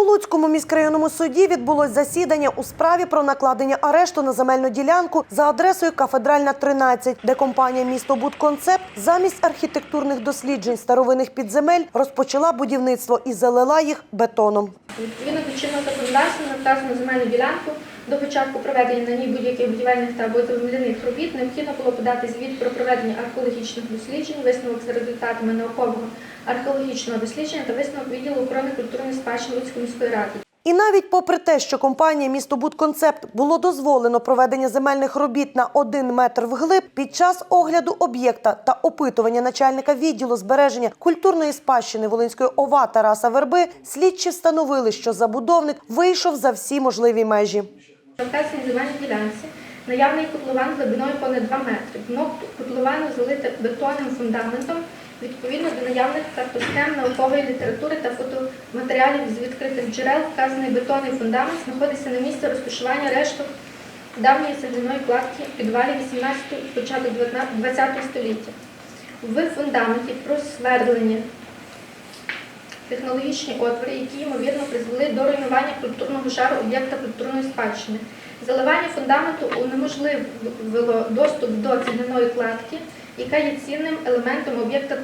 У Луцькому міськрайонному суді відбулось засідання у справі про накладення арешту на земельну ділянку за адресою Кафедральна 13, де компанія місто Будконцепт замість архітектурних досліджень старовинних підземель розпочала будівництво і залила їх бетоном. Відповідно до чинного законодавства на земельну ділянку до початку проведення на ній будь-яких будівельних та або земляних робіт необхідно було подати звіт про проведення археологічних досліджень, висновок за результатами наукового археологічного дослідження та висновок відділу охорони культурної спадщини Луцької міської ради. І навіть попри те, що компанія місто Будконцепт було дозволено проведення земельних робіт на один метр вглиб, під час огляду об'єкта та опитування начальника відділу збереження культурної спадщини Волинської ОВА Тараса Верби, слідчі встановили, що забудовник вийшов за всі можливі межі. Вказаній земельній ділянці наявний котлован глибиною понад 2 метри. Дно котловану залите бетонним фундаментом відповідно до наявних картосхем наукової літератури та фотоматеріалів з відкритих джерел. Вказаний бетонний фундамент знаходиться на місці розташування решток давньої цегляної кладки підвалів 18 початок 20 століття. В фундаменті просвердлені технологічні отвори, які ймовірно призвели до руйнування культурного шару об'єкта культурної спадщини. Заливання фундаменту унеможливило доступ до цегляної кладки, яка є цінним елементом об'єкта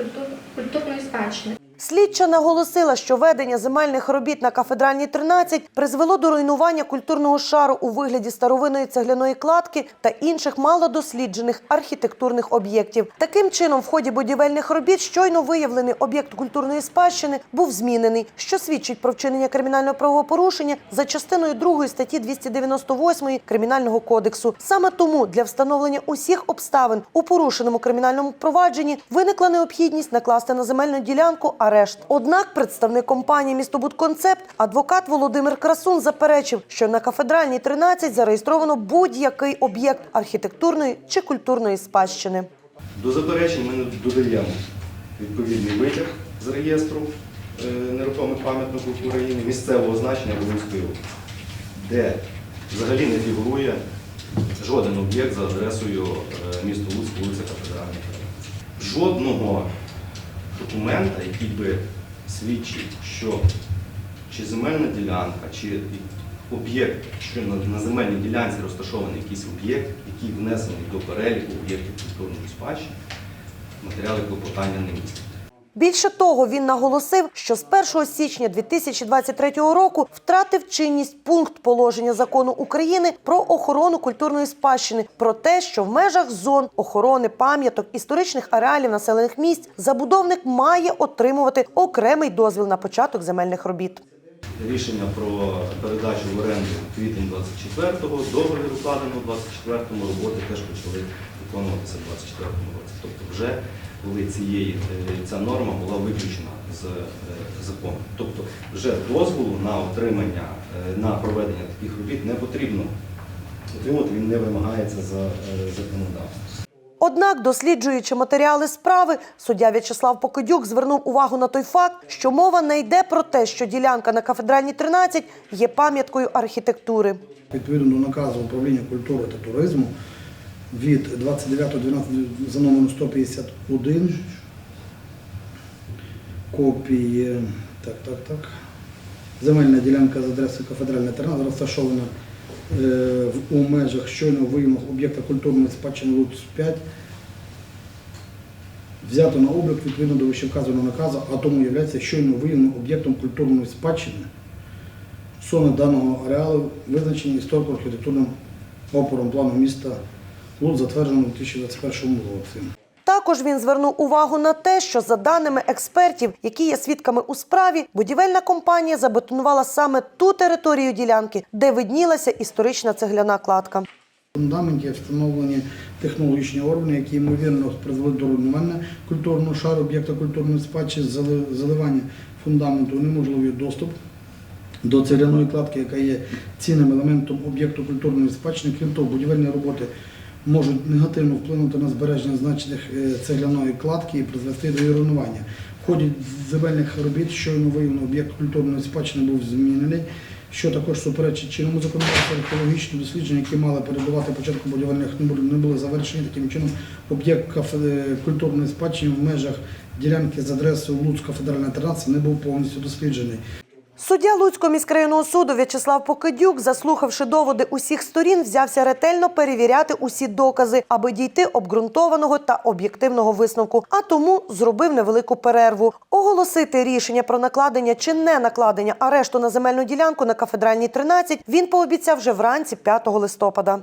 культурної спадщини. Слідча наголосила, що ведення земельних робіт на кафедральній 13 призвело до руйнування культурного шару у вигляді старовинної цегляної кладки та інших малодосліджених архітектурних об'єктів. Таким чином, в ході будівельних робіт щойно виявлений об'єкт культурної спадщини був змінений, що свідчить про вчинення кримінального правопорушення за частиною 2 статті 298 Кримінального кодексу. Саме тому для встановлення усіх обставин у порушеному кримінальному провадженні виникла необхідність накласти на земельну ділянку арешт. Однак представник компанії «Містобудконцепт» адвокат Володимир Красун заперечив, що на кафедральній 13 зареєстровано будь-який об'єкт архітектурної чи культурної спадщини. До заперечень ми додаємо відповідний витяг з реєстру е, нерухомих пам'ятників України місцевого значення Волинської де взагалі не фігурує жоден об'єкт за адресою е, міста Луцьк, вулиця Кафедральна. Жодного документа, який би свідчить, що чи земельна ділянка, чи об'єкт, що на, земельній ділянці розташований якийсь об'єкт, який внесений до переліку об'єктів культурної спадщини, матеріали клопотання не містять. Більше того, він наголосив, що з 1 січня 2023 року втратив чинність пункт положення закону України про охорону культурної спадщини про те, що в межах зон охорони пам'яток історичних ареалів населених місць забудовник має отримувати окремий дозвіл на початок земельних робіт. Рішення про передачу в оренду квітень 24-го, договір укладено в 24-му, роботи теж почали виконуватися в 24-му році. Тобто вже коли цієї, е, ця норма була виключена з е, закону. Тобто вже дозволу на отримання, е, на проведення таких робіт не потрібно отримати, він не вимагається за законодавством. Однак, досліджуючи матеріали справи, суддя В'ячеслав Покидюк звернув увагу на той факт, що мова не йде про те, що ділянка на кафедральній 13 є пам'яткою архітектури. Відповідно до наказу управління культури та туризму від 29.12 за номером 151 копії так, так, так. Земельна ділянка з адресою кафедральна 13 розташована е, у межах щойно виявленого об'єкта культурної спадщини Луц 5. Взято на облік відповідно до вищевказаного наказу, а тому є щойно виявленим об'єктом культурної спадщини. Суми даного ареалу визначені історико-архітектурним опором плану міста Луд, затвердженим у 2021 році. Також він звернув увагу на те, що за даними експертів, які є свідками у справі, будівельна компанія забетонувала саме ту територію ділянки, де виднілася історична цегляна кладка. В фундаменті встановлені технологічні органи, які ймовірно призвели до руйнування культурного шару об'єкта культурної спадщини, зали- заливання фундаменту, неможливий доступ до цегляної кладки, яка є цінним елементом об'єкту культурної спадщини. Крім того, будівельні роботи можуть негативно вплинути на збереження значних е, цегляної кладки і призвести до її руйнування. В ході земельних робіт щойно виявлено об'єкт культурної спадщини був змінений, що також суперечить чинному законодавству археологічні дослідження, які мали передувати початку будівельних не були, не були завершені. Таким чином, об'єкт культурної спадщини в межах ділянки з адресою Луцька Федеральна 13 не був повністю досліджений. Суддя Луцького міськрайонного суду В'ячеслав Покидюк, заслухавши доводи усіх сторін, взявся ретельно перевіряти усі докази, аби дійти обґрунтованого та об'єктивного висновку. А тому зробив невелику перерву. Оголосити рішення про накладення чи не накладення арешту на земельну ділянку на кафедральній 13 він пообіцяв вже вранці 5 листопада.